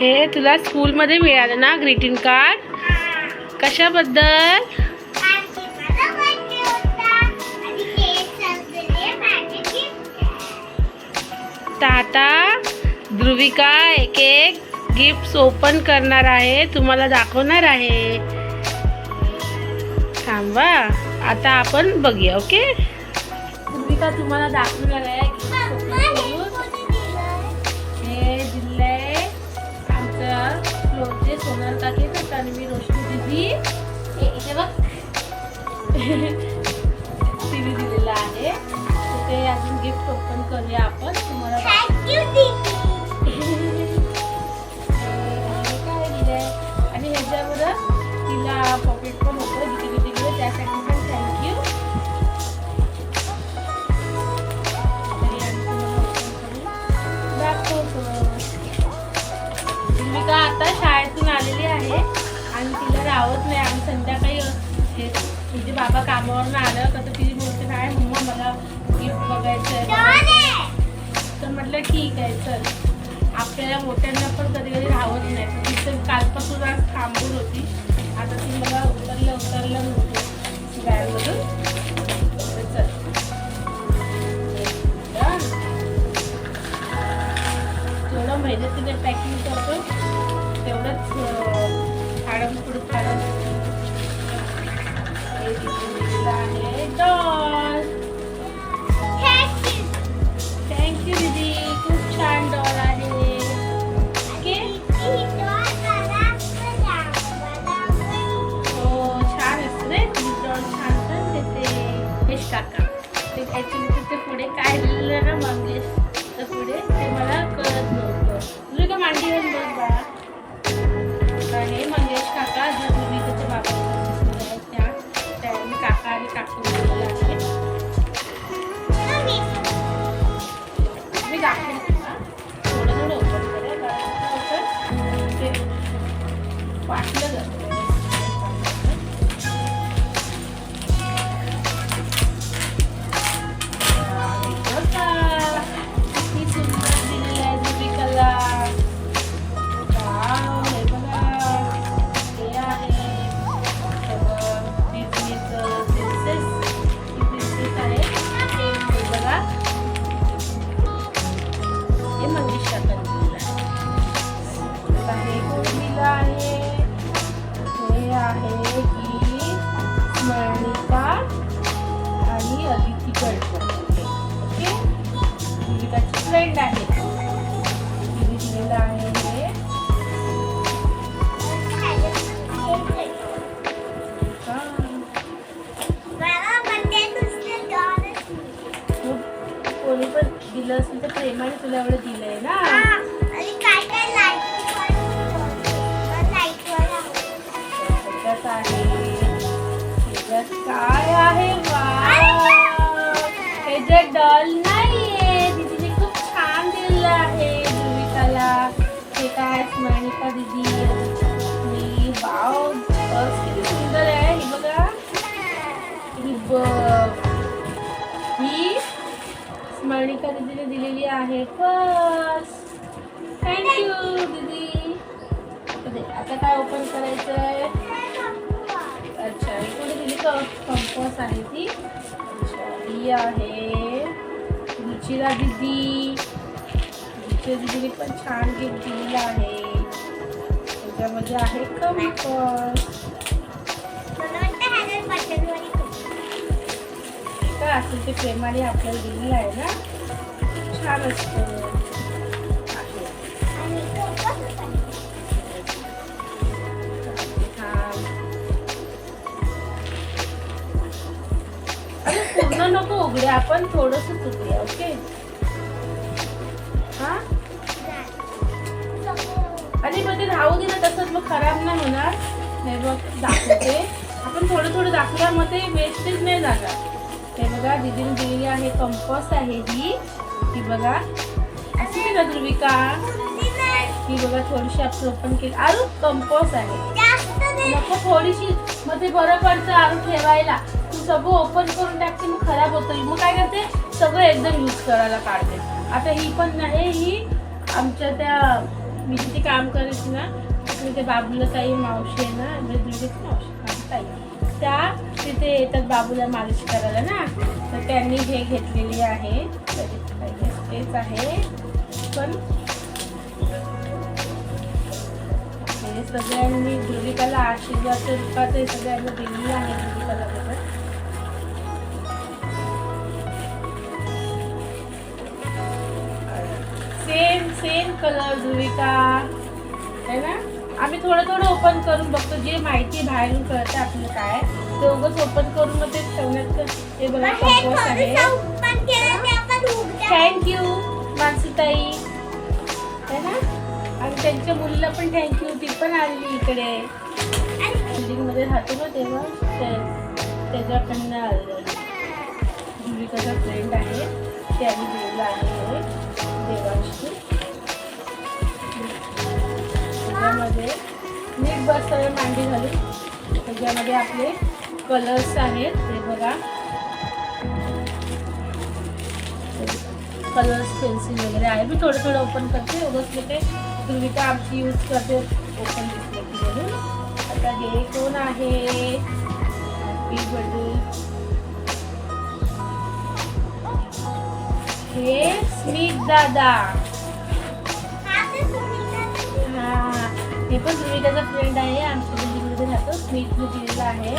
हे तुला स्कूलमध्ये मिळालं ना ग्रीटिंग कार्ड कशाबद्दल? तर आता ध्रुविका एक एक गिफ्ट ओपन करणार आहे. तुम्हाला दाखवणार आहे. थांबा. आता आपण बघूया ओके ध्रुविका तुम्हाला दाखवणार आहे. तर तन्वी रोशनी दिदी हे बघ. तिने दिलेलं आहे. तर ते अजून गिफ्ट ओपन करूया आपण. तुम्हाला काय दिलंय? आणि ह्याच्यावर तिला तिला नाही. आणि संध्याकाळी हे तुझे बाबा कामावरून आलं का तर तिची बोलते आहे मम्मा मला गिफ्ट बघायचं आहे तर म्हटलं ठीक आहे चल. आपल्याला मोठ्यांना पण कधी कधी राहत नाही. तर तिथं कालपासून आज थांबून होती. आता ती मला उतरलं उतरलं नव्हतं गाडीमधून चल. मेहनतीने पॅकिंग करतो तेवढंच पुढे डॉल थँक्यू दीदी खूप छान डॉल आहे हो छान असतं रे डॉल छान पण देते. काका. ते ॲक्च्युली तिथे पुढे काय लिहिलं ना मागेस प्रेमाने तुला एवढं दिलंय ना? काय आहे! त्याच्यात डॉल आहे. बस. थँक्यू दीदी. आता काय ओपन करायचं अच्छा कोणी दिली कंपोस आहे ती. अच्छा ही आहे. रुचिरा दिदी. रुचिरा दिदीने पण छान गिफ्ट दिलेलं आहे. त्याच्यामध्ये आहे कंपोस असेल ते प्रेमाने आपल्याला दिलेलं आहे ना? छान असतं अरे पूर्ण नको उघड्या आपण थोडस उघड्या ओके हा आणि मग ते राहू दे ना तसंच मग खराब नाही होणार हे बघ दाखवते आपण थोडं थोडं दाखवल्या मग ते वेस्टेज नाही जाणार हे बघा दीदीने दिलेली आहे. कंपस आहे ही ही बघा. अशी ना ध्रुविका. ही बघा थोडीशी आपण ओपन केली. आरू कंपोस्ट आहे. नको थोडीशी. मग ते बरं पडतं आरू ठेवायला. तू सगळं ओपन करून टाकते मग खराब होतं मग काय करते? सगळं एकदम यूज करायला काढते. आता ही पण आहे ही. आमच्या त्या मी जिथे काम करायची ना तिथे ते बाबूला ताई मावशी आहे ना म्हणजे दुर्गेची मावशी ताई. त्या तिथे येतात बाबूला मालिश करायला ना तर त्यांनी हे घेतलेली आहे. तेच आहे. पण हे सगळ्यांनी ध्रुविकाला आशीर्वाद रूपात हे सगळ्यांनी दिलेली आहे ध्रुविकाला बरोबर सेम सेम कलर ध्रुविका है ना? आम्ही थोडं थोडं ओपन करून बघतो जे माहिती बाहेरून कळतं आपलं काय ते उगच ओपन करून मग ते ठेवण्यात हे बघा कंपोस्ट आहे. थँक्यू मानसीताई. है ना? आणि त्यांच्या मुलीला पण थँक्यू ती पण आली इकडे. बिल्डिंगमध्ये राहतो ना तेव्हा त्याच्याकडनं आलं जुलिकाचा फ्रेंड आहे त्यांनी दिलेलं आहे देवांशी. त्याच्यामध्ये मीठ बसताना मांडी घालून त्याच्यामध्ये आपले कलर्स आहेत ते बघा. कलर्स पेन्सिल वगैरे आहे. मी थोडं थोडं ओपन करते. उगाच ते पूर्विका आमची यूज करते. ओपन दिसले की म्हणून. आता हे कोण आहे? हॅपी बर्थडे हे स्मित दादा. हे पण सुमिताचा फ्रेंड आहे आमच्या बिल्डिंगमध्ये राहतो. स्मितने दिलेला आहे.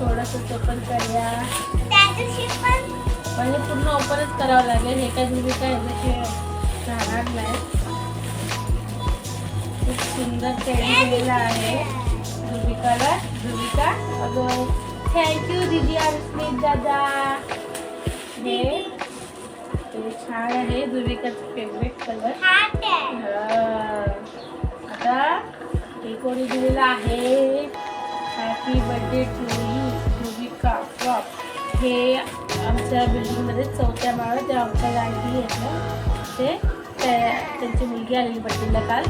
थोडस ओपन करूया म्हणजे पूर्ण ओपनच करावं लागेल. हे काय धुबिका ह्याच्याशिवाय राहणार नाही. खूप सुंदर टेडी दिलेला आहे. धुबिकाला धुबिका अगं. थँक्यू दीदी आणि स्मित दादा. हे हे छान आहे. धुबिकाचं फेवरेट कलर आता हे कोणी दिलेलं आहे. Happy birthday to you Dhubika frock हे आमच्या बिल्डिंगमध्ये चौथ्या माळ्यात ते अंकल आंटी आहेत ना ते त्या- त्यांची मुलगी आलेली बड्डेला काल.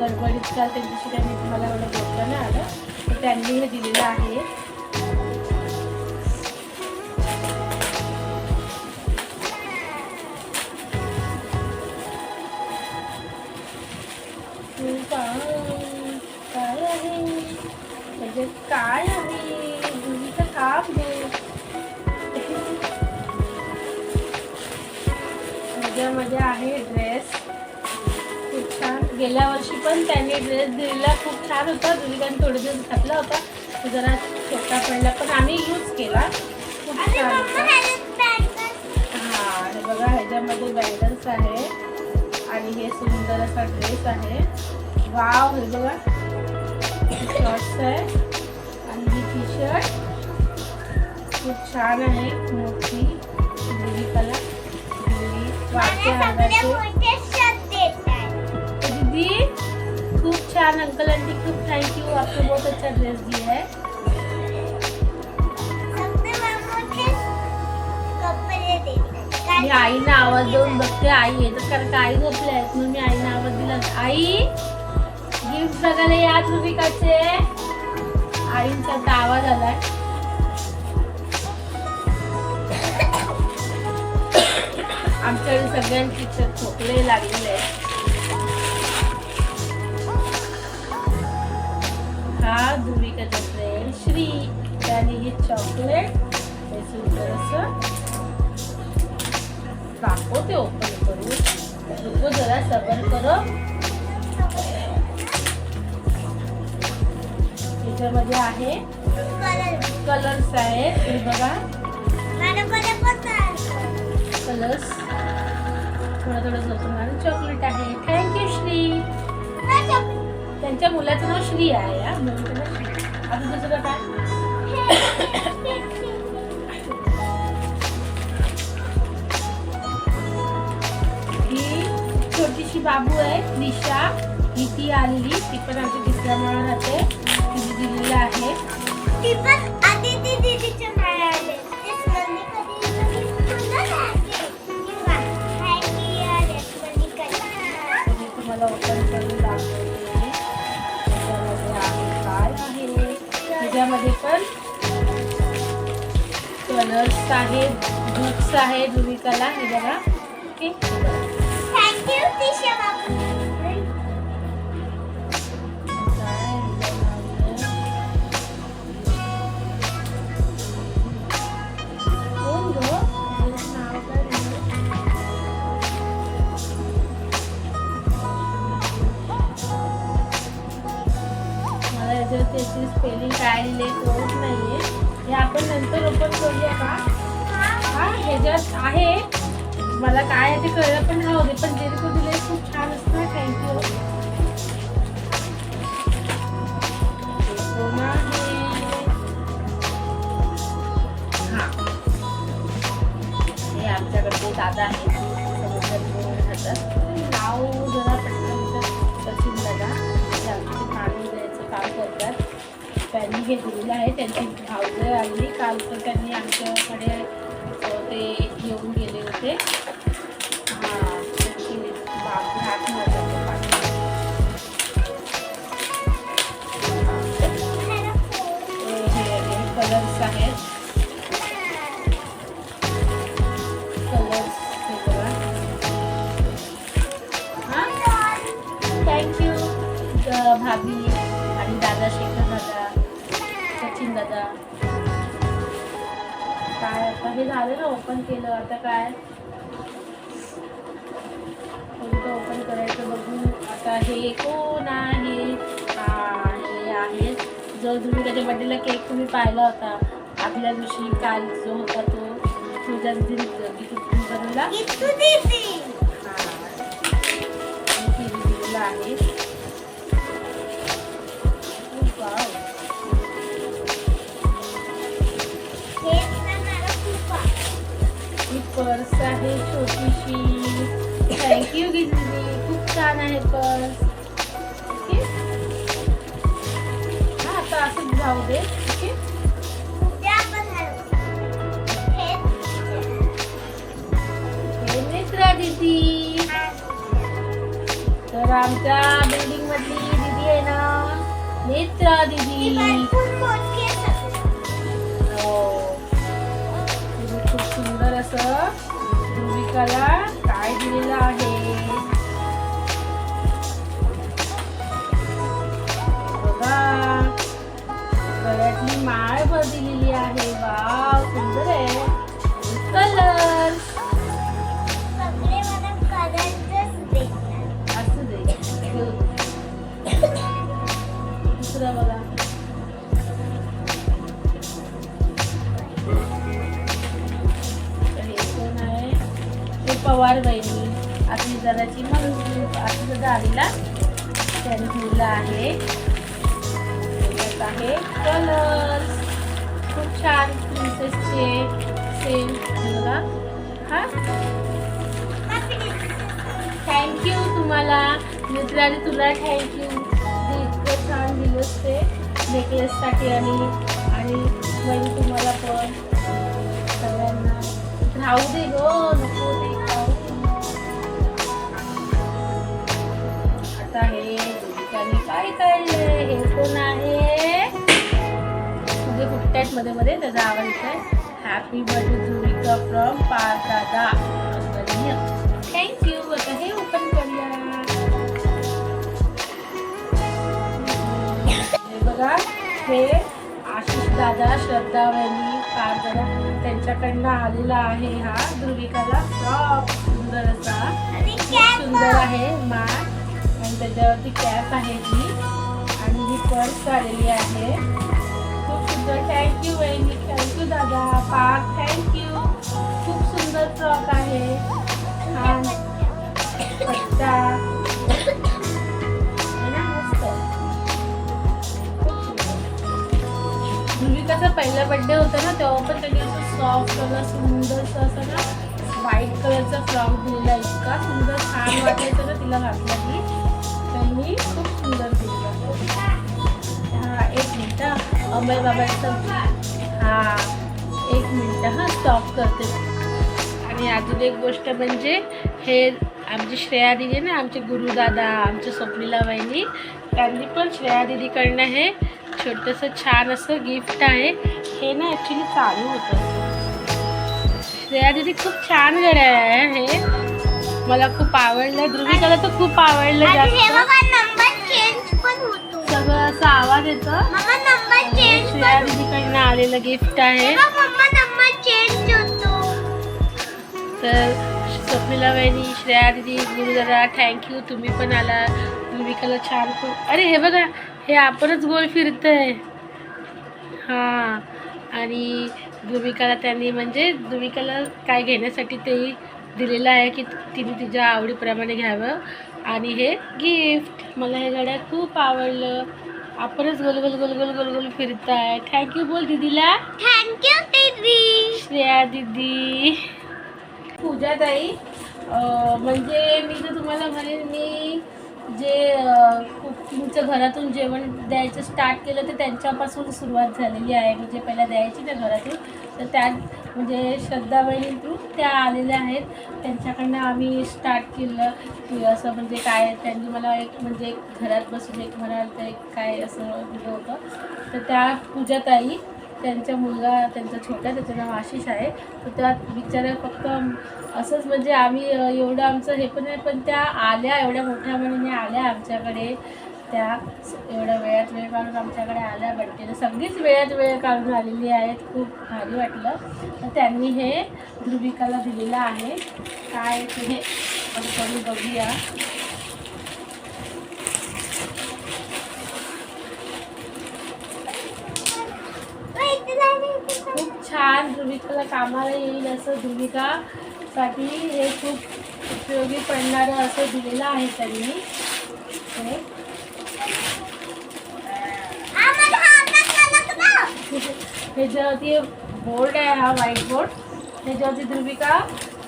गडबडीत काल त्यांच्याशी काही मी तुम्हाला एवढं बोलता नाही आलं. तर त्यांनी हे दिलेलं आहे. त्याच्यात काय आहे? मुलीचं काम दे ह्याच्यामध्ये आहे ड्रेस खूप छान. गेल्या वर्षी पण त्यांनी ड्रेस दिलेला. खूप छान होता. दुलिकाने थोडे दिवस घातला होता. तो जरा छोटा पडला. पण आम्ही यूज केला. खूप छान होता. हा हे बघा ह्याच्यामध्ये बँगल्स आहे. आणि हे सुंदर असा ड्रेस आहे. वाव हे बघा. शॉर्ट्स आहे. शर्ट खूप छान आहे मोठी मुली कला मुली वाटते अंगाचे दीदी खूप छान अंकल आंटी खूप थँक्यू आपको बहुत अच्छा ड्रेस दिया है। मी आईला आवाज़ देऊन बघते आई येतं कारण का आई झोपले आहेत म्हणून मी आईला आवाज़ दिला। आई गिफ्ट बघायला या धृविकाचे आईंचा आता आवाज आमच्याकडे सगळ्यांची तर खोकले लागलेले आहेत. हा धुविकाचा फ्रेंड श्री त्याने हे चॉकलेट हे सुंदर असं दाखवते ओपन करून. रुको जरा सबर करो. त्याच्यामध्ये आहे. कलर्स आहेत. हे बघा. कलर्स थोडं थोडं झोपून आणि चॉकलेट आहे. थँक्यू श्री त्यांच्या मुलाचं नाव श्री आहे अजून दुसरं काय? ही छोटीशी बाबू आहे निशा. ही ती आलेली. ती पण आमच्या तिसऱ्या माळा राहते. दिलेलं आहे. तुम्हाला ओपन करून दाखवते आहे. काय आहे? त्याच्यामध्ये पण कलर्स आहेत बुक्स आहे भूमिकाला हे बघा. ओके थँक्यू त्याची स्पेलिंग काय लिहिले कळत नाहीये. हे आपण नंतर ओपन करूया का? हा ह्याच्यात आहे. मला काय आहे ते कळलं पण राहू दे, पण जे तू दिले छान हा. हे आमच्याकडचे दादा आहेत. घेतलेलं आहे. त्यांची भावजय आली. काल तर त्यांनी आमच्याकडे ते येऊन गेले होते. हां त्यांची बाप हात हे कलर्स आहेत. कलर्स हे बघा. हां? थँक्यू भाभी आणि दादा शेखर. सचिन दादा? काय आता हे झालं ना ओपन केलं आता काय? कोणतं ओपन करायचं बघू. आता हे कोण आहे? हा आहे. जो तुम्ही त्याच्या बड्डेला केक तुम्ही पाहिला होता. आदल्या दिवशी काल जो होता तो तुझ्या बनवला. आहे. पर्स आहे छोटीशी. थँक्यू गिजली खूप छान आहे पर्स ओके हा आता असंच जाऊ दे. ओके दीदी. तर आमच्या बिल्डिंग मधली दीदी आहे ना नेत्रा दीदी. असं भूमिकाला काय दिलेलं आहे. बघा गळ्यातली माळ भर दिलेली आहे. वाव सुंदर आहे. प्रिन्सेसचे सेम बघा हा थँक्यू तुम्हाला मित्राने तुला थँक्यू जे इतकं छान दिलंस ते नेकलेससाठी आणि आणि तुम्हाला पण सगळ्यांना राहू दे गो नको ते मध्ये मध्ये त्याचा आवाज येतोय हॅपी बर्थडे ध्रुविका फ्रॉम पार दादा थँक्यू आता हे ओपन करूया. हे बघा हे आशिष दादा श्रद्धा वहिनी पार दादा त्यांच्याकडनं आलेला आहे हा ध्रुविकाला. फ्रॉक सुंदर असा. खूप सुंदर आहे मा आणि त्याच्यावरती कॅप आहे ती आणि ही पर्स आलेली आहे. सुंदर. थँक्यू वहिनी थँक्यू दादा. पार्क थँक्यू खूप सुंदर फ्रॉक आहे. छान. पत्ता. आहे मस्त? पहिला बड्डे होता ना तेव्हा पण त्यांनी असं सॉफ्ट कलर सुंदरसं असं ना व्हाईट कलरचा फ्रॉक दिलेला इतका. सुंदर छान वाटायचं ना तिला घातला की त्यांनी खूप सुंदर दिलेला हा एक मिनटं. अमय बाबाचं हा एक मिनटं हा स्टॉप करते. आणि अजून एक गोष्ट म्हणजे हे आमची श्रेया दिदी ना आमचे गुरुदादा आमच्या स्वप्नीला वहिनी त्यांनी पण श्रेया दिदीकडनं हे छोटंसं छान असं गिफ्ट आहे. हे ना ॲक्च्युली चालू होतं. श्रेया दिदी खूप छान गड्या आहे हे. मला खूप आवडलं. ध्रुविकाला तर खूप आवडलं जास्त. असा आवाज येतो. मम्मा नंबर चेंज श्रेया पण दीदीकडनं आलेलं गिफ्ट आहे. बघ मम्मा नंबर चेंज होतो. तर स्वप्नीला वहिनी श्रेया दिदी गुरुदादा थँक्यू तुम्ही पण आला. ध्रुविकाला छान खूप. अरे हे बघा हे आपणच गोल फिरतंय. हां. आणि ध्रुविकाला त्यांनी म्हणजे ध्रुविकाला काय घेण्यासाठी तेही दिलेलं आहे की तिने तिच्या आवडीप्रमाणे घ्यावं. आणि हे गिफ्ट मला हे गाड्या खूप आवडलं. आपणच गोल गोल गोल गोल गोल गोल फिरताय. थँक्यू बोल दीदीला थँक्यू दीदी. श्रेया दीदी. पूजा ताई अं, म्हणजे मी तर तुम्हाला म्हणेन मी जे अं, कुकिंगचं घरातून जेवण द्यायचं स्टार्ट केलं तर त्यांच्यापासून सुरुवात झालेली आहे. म्हणजे पहिला द्यायची ना घरातून तर त्या म्हणजे श्रद्धा बहिणी थ्रू त्या आलेल्या आहेत. त्यांच्याकडनं आम्ही स्टार्ट केलं. की असं म्हणजे काय त्यांनी मला एक म्हणजे एक घरात बसून एक म्हणाल तर एक काय असं दिलं होतं. तर त्या पूजाताई त्यांचा मुलगा त्यांचा छोटा त्याचं नाव आशिष आहे. तर त्या बिचाऱ्या फक्त असंच म्हणजे आम्ही एवढं आमचं हे पण नाही पण त्या आल्या एवढ्या मोठ्या मनाने आल्या आमच्याकडे. त्या एवढ्या वेळात वेळ काढून आमच्याकडे आल्या बड्डेला सगळीच वेळात वेळ काढून आलेली आहेत. खूप भारी वाटलं. तर त्यांनी हे ध्रुविकाला दिलेलं आहे. काय ते हे आपण करून बघूया. खूप छान ध्रुविकाला कामाला येईल असं ध्रुविकासाठी हे खूप उपयोगी पडणारं असं दिलेलं आहे त्यांनी. हे. ह्याच्यावरती बोर्ड आहे हा व्हाईट बोर्ड ह्याच्यावरती ध्रुविका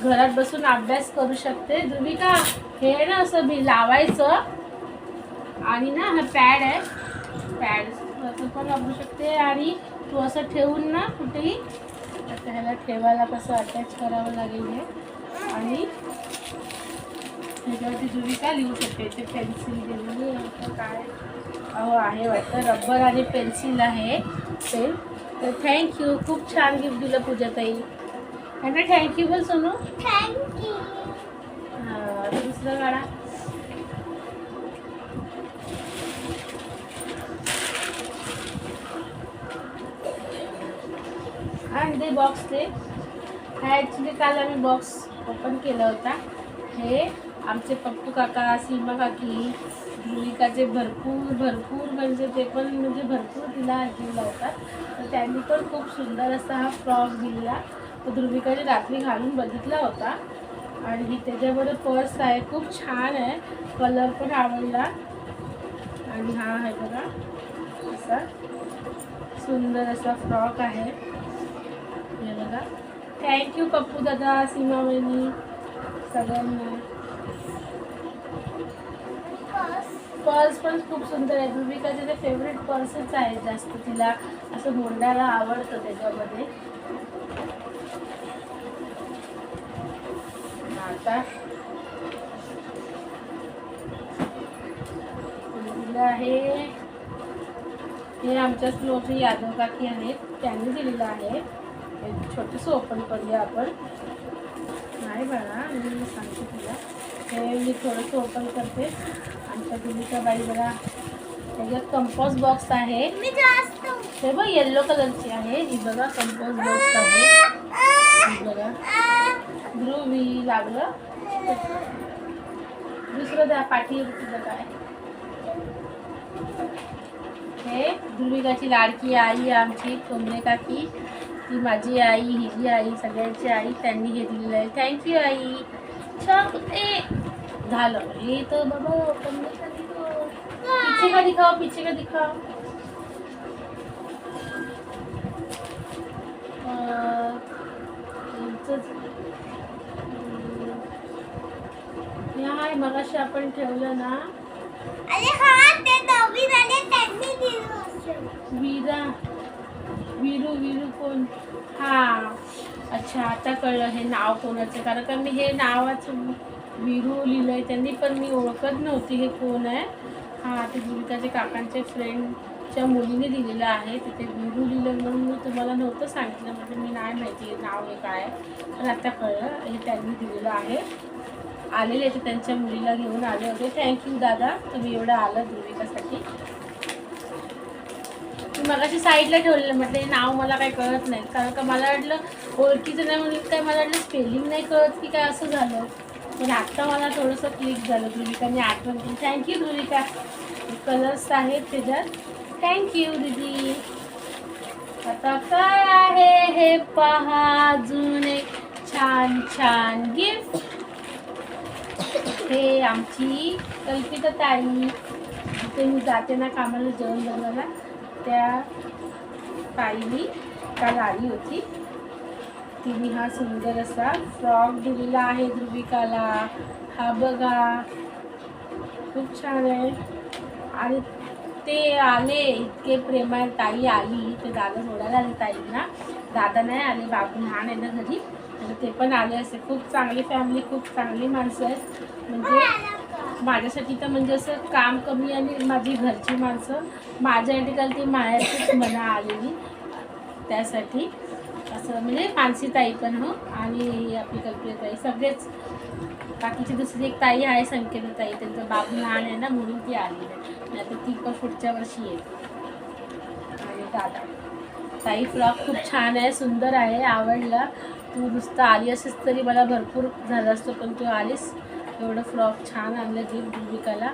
घरात बसून अभ्यास करू शकते. ध्रुविका हे आहे ना असं मी लावायचं. आणि ना हा पॅड आहे. पॅड असं पण वापरू शकते. आणि तू असं ठेवून ना कुठेही आता ह्याला ठेवायला कसं अटॅच करावं लागेल हे. आणि ह्याच्यावरती ध्रुविका लिहू शकते. ते पेन्सिल दिलेली आहे. काय? अहो आहे वाटतं. रबर आणि पेन्सिल आहे. पेन तर थँक्यू खूप छान गिफ्ट दिलं पूजाताई. त्यांना थँक्यू बोल सोनू. थँक्यू हा, दुसरं गाडा आणि ते बॉक्स ते. हा ॲक्च्युली काल आम्ही बॉक्स ओपन केला होता. हे आमचे पप्पू काका, सीमा काकी ध्रुविकाचे भरपूर भरपूर ते पण म्हणजे भरपूर तिला जीव लावतात तर त्यांनी सुंदर असा हा फ्रॉक दिला तो ध्रुविका ध्रुविकाने रात्री घालून बघितला होता. आणि ही पर्स आहे, खूप छान आहे. कलर पण आवडला. आणि हा आहे बघा, असा सुंदर असा फ्रॉक आहे. हे बघा. थँक्यू पप्पू दादा, सीमा वहिनी, सगळ्यांना. पर्स पण खूप सुंदर आहे. भूमिकाचे ते फेवरेट पर्सच आहे जास्त तिला असं बोलण्याला आवडतं त्याच्यामध्ये. आता आहे हे आमच्या स्लोची यादव काकी आहेत. त्यांनी दिलेलं आहे. हे छोटंसं ओपन करूया आपण. नाही बघा मी सांगते तुला. हे मी थोडंसं ओपन करते. आमच्या दिलीचा बाई बघा. त्याच्यात कंपोज बॉक्स आहे. हे बघ येल्लो कलरची आहे. ही बघा कंपोज बॉक्स आहे. ही बघा. ध्रुवी लागलं. दुसरं द्या पाठी काय? हे ध्रुविकाची लाडकी आई आमची कोंबडे काकी. ती माझी आई हिची आई सगळ्यांची आई त्यांनी हे दिलेलं आहे थँक्यू आई. छान. ए झालं. हे तर बाबा. पीछे का दिखाओ पीछे का दिखाओ आहे मगाशी आपण ठेवलं ना. हा वीरा. वीरू वीरू कोण? हा. अच्छा आता कळलं हे नाव कोणाचं? कारण का मी हे नावाचं वीरू आहे त्यांनी पण मी ओळखत नव्हती हे कोण आहे. हा ते जीविकाचे काकांचे फ्रेंडच्या मुलीने दिलेलं आहे. तिथे वीरू लिहिलं म्हणून मी तुम्हाला नव्हतं सांगितलं म्हणजे मी नाही माहिती नाव हे काय पण आता कळलं हे त्यांनी दिलेलं आहे. आलेले ते त्यांच्या मुलीला घेऊन आले होते. थँक्यू दादा. तुम्ही एवढं आलं ध्रुविकासाठी मी मगाशी साईडला ठेवलेलं म्हटलं हे नाव मला काही कळत नाही. कारण का मला वाटलं ओळखीचं नाही म्हणून काय मला वाटलं स्पेलिंग नाही कळत की काय असं झालं. पण आत्ता मला थोडंसं क्लिक झालं ध्रुविकाने आठवण केली. थँक्यू ध्रुविका. कलर्स आहेत त्याच्यात. थँक्यू दीदी. आता काय आहे हे पहा अजून एक छान छान गिफ्ट हे आमची कल्पिता ताई जिथे मी जाते ना कामाला जेवण बनवायला. त्या ताईनी काल आली होती. तिने हा सुंदर असा फ्रॉक दिलेला आहे ध्रुविकाला. हा बघा. खूप छान आहे. आणि ते आले इतके प्रेमाळ ताई आली. ते दादा सोडायला आले ताईंना. दादा नाही आले बाबू लहान आहे ना घरी. तर ते पण आले असे. खूप चांगली फॅमिली खूप चांगली माणसं आहेत. म्हणजे माझ्यासाठी तर म्हणजे असं काम कमी आणि माझी घरची माणसं. माझ्यासाठी काल ती मायाचीच मना आलेली. त्यासाठी असं म्हणजे मानसी ताई पण हो. आणि आपली कल्पना ताई सगळेच. बाकीची दुसरी एक ताई आहे संकेत ताई त्यांचं बाबू लहान आहे ना म्हणून ती आली नाही आता ती पण पुढच्या वर्षी येईल. आणि दादा ताई फ्रॉक खूप छान आहे सुंदर आहे आवडला. तू नुसतं आली असेस तरी मला भरपूर झालं असतो पण तू आलीस. एवढं फ्रॉक छान आणलं गिफ्ट ध्रुविकाला.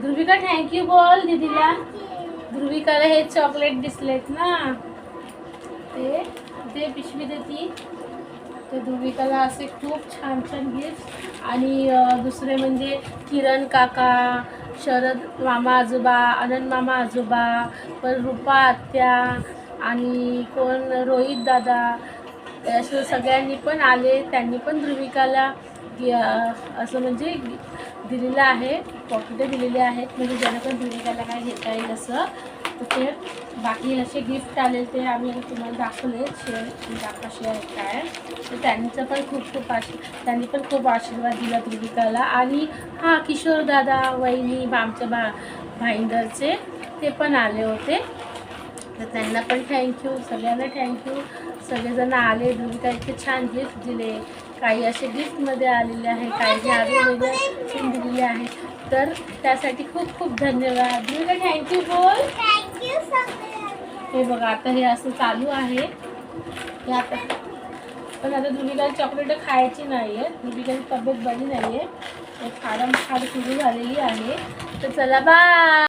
ध्रुविका थँक्यू बोल दीदीला. ध्रुविकाला हे चॉकलेट दिसलेत ना. ते ते पिशवी देती ते. ध्रुविकाला असे खूप छान छान गिफ्ट आणि दुसरे म्हणजे किरण काका शरद मामा आजोबा आनंद मामा आजोबा पण रूपा आत्या आणि कोण? रोहित दादा. असं सगळ्यांनी पण आले. त्यांनी पण ध्रुविकाला असं म्हणजे दिलेलं आहे. पॉकेटं दिलेले आहेत. म्हणजे जेणेकरून ध्रुविकाला काय घेता येईल असं. तर ते बाकी असे गिफ्ट आले ते आम्ही तुम्हाला दाखवले शेअर कसे काय. तर त्यांचं पण खूप खूप आशी त्यांनी पण खूप आशीर्वाद दिला ध्रुविकाला आणि हां किशोर दादा वहिनी बा- आमच्या भा भाईंदरचे ते पण आले होते. तर त्यांना पण थँक्यू सगळ्यांना थँक्यू सगळेजण आले ध्रुविका इतके छान गिफ्ट दिले. काही असे गिफ्टमध्ये आलेले आहे काही जे आम्ही वेगळे दिलेले आहे तर त्यासाठी खूप खूप धन्यवाद. ध्रुविका थँक्यू बोल. थँक्यू हे बघा आता हे असं चालू आहे. हे आता पण आता ध्रुविकाला चॉकलेट खायची नाही आहे ध्रुविकाची तब्येत बरी नाही आहे फारम फार सुरू झालेली आहे. तर चला बाय